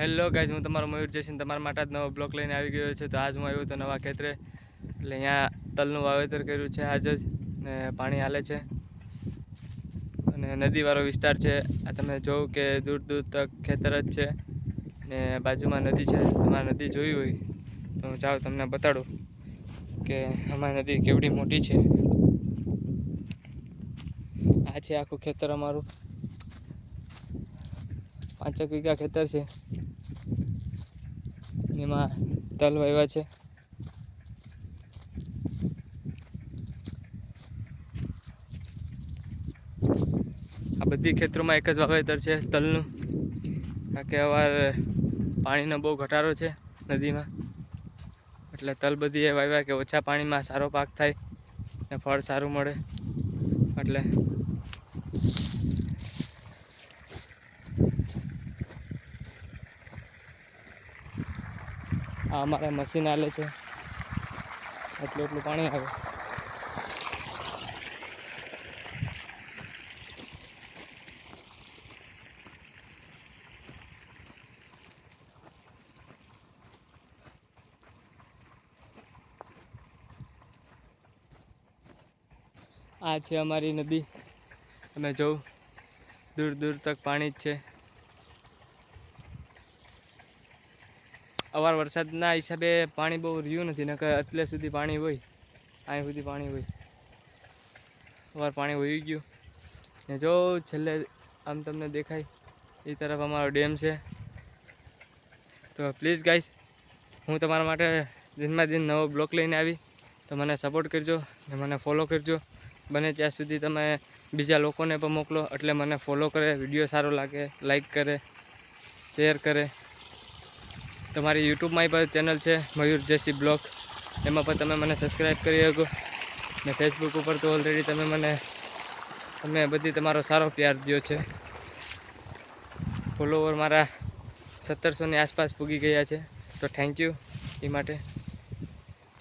Hello guys હું તમારો મયુર જયસિંહ, તમારા માટે જ નવો બ્લોક લઈને આવી ગયો છે. તો આજ હું આવ્યો તો નવા ખેતરે. એટલે અહીંયા તલનું વાવેતર કર્યું છે આજ જ, ને પાણી હાલે છે. અને નદીવાળો વિસ્તાર છે. આ તમે જોવું કે દૂર દૂર તક ખેતર જ છે. ને બાજુમાં નદી છે. તમારે નદી જોઈ હોય તો હું જાઉં તમને બતાડું કે અમારી નદી કેવડી મોટી છે. આ છે આખું ખેતર અમારું. પાંચેક વીઘા ખેતર છે. એમાં તલ વાવ્યા છે. આ બધી ખેતરોમાં એક જ વાવેતર છે તલનું. કારણ કે અવાર પાણીનો બહુ ઘટાડો છે નદીમાં. એટલે તલ બધી એ વાવ્યા કે ઓછા પાણીમાં સારો પાક થાય ને ફળ સારું મળે. એટલે આ અમારે મશીન હાલે છે. એટલું એટલું પાણી આવે. આ છે અમારી નદી. અમે જોઉં. દૂર દૂર તક પાણી જ છે. અવાર વરસાદના હિસાબે પાણી બહુ રહ્યું નથી, નકર એટલે સુધી પાણી હોય, અહીં સુધી પાણી હોય. અવાર પાણી વહી ગયું. ને જો છેલ્લે આમ તમને દેખાય, એ તરફ અમારો ડેમ છે. તો પ્લીઝ ગાઈસ, હું તમારા માટે દિનમાં દિન નવો બ્લોક લઈને આવી. તો મને સપોર્ટ કરજો ને મને ફોલો કરજો. બને ત્યાં સુધી તમે બીજા લોકોને પણ મોકલો, એટલે મને ફોલો કરે, વીડિયો સારો લાગે, લાઈક કરે, શેર કરે. તમારી યુટ્યુબમાં પણ ચેનલ છે, મયુર જેસી બ્લોગ. એમાં પણ તમે મને સબસ્ક્રાઈબ કરી શકો. ને ફેસબુક ઉપર તો ઓલરેડી તમે મને, તમે બધી તમારો સારો પ્યાર દો છે. ફોલોવર મારા સત્તરસોની આસપાસ પૂગી ગયા છે. તો થેન્ક યુ એ માટે.